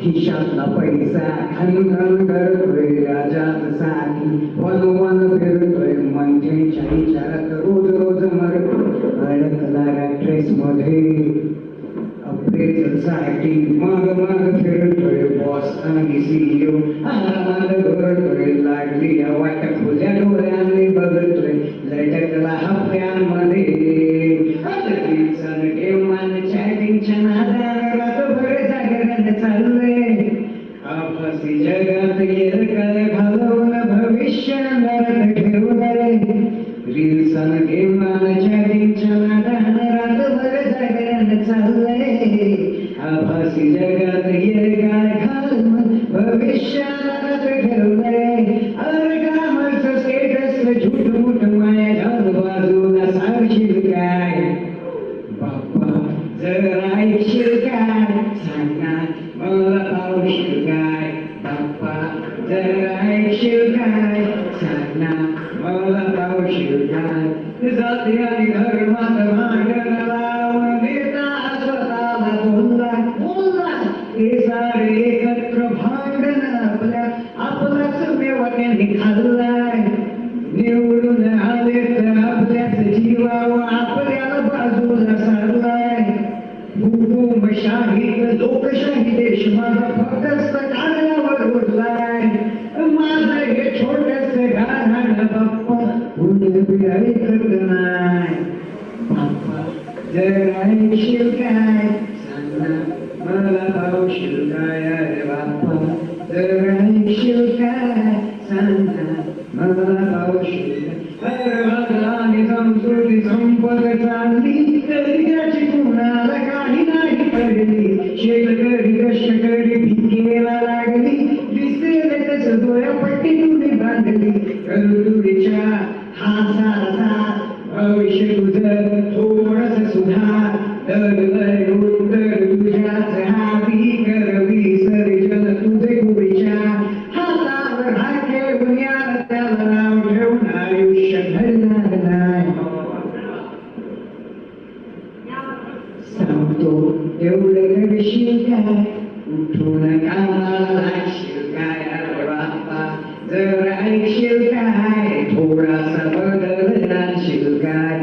खिशातला पैसा खाली करतोय राजात फिरतोय विचारात रोज रोज मरतो अडकला मध्ये फिरतोय बॉस आणि सीईओ लागली वाटत रील्स आणि केव्हा चॅटिंगच्या नादात रात्रभर जागरण चाललंय आभासी जगात येर काय घालून भविष्य अंधारात ठेवलंय अरे स्टेटस झूठ मूठ माया घाल बाजूला सांगशील काय बाप्पा जर ऐकशील काय सांगणार मला पावशील काय बाप्पा जर ऐकशील काय सांगणार मला पावशील काय जाती आणि धर्मात भांडण लावून देता स्वतःला बोलला बोलला हे सारे एकत्र भांडण आपल्या आपलाच खाल्लाय निवडून आले तर आपल्याच जीवावर आपल्याला बाजूला सारलाय हुकुमशाही लोकशाही देश माझा फक्त कार्यावर उरलाय जर ऐकशील काय सांगा मला पावशील काय अरे बाप्पा जर ऐकशील काय सांगा मला पावशील अरे बाबा संस्कृती संपद चांगली तरी त्याची कुणाला काही नाही पडली शेतकरी कष्टकरी पिकेला लागली दिसते तस डोळ्या पट्टी तुम्ही बांधली हा सारसा भविष्य तुझं जर ऐकशील काय थोडासा बदल आणशील काय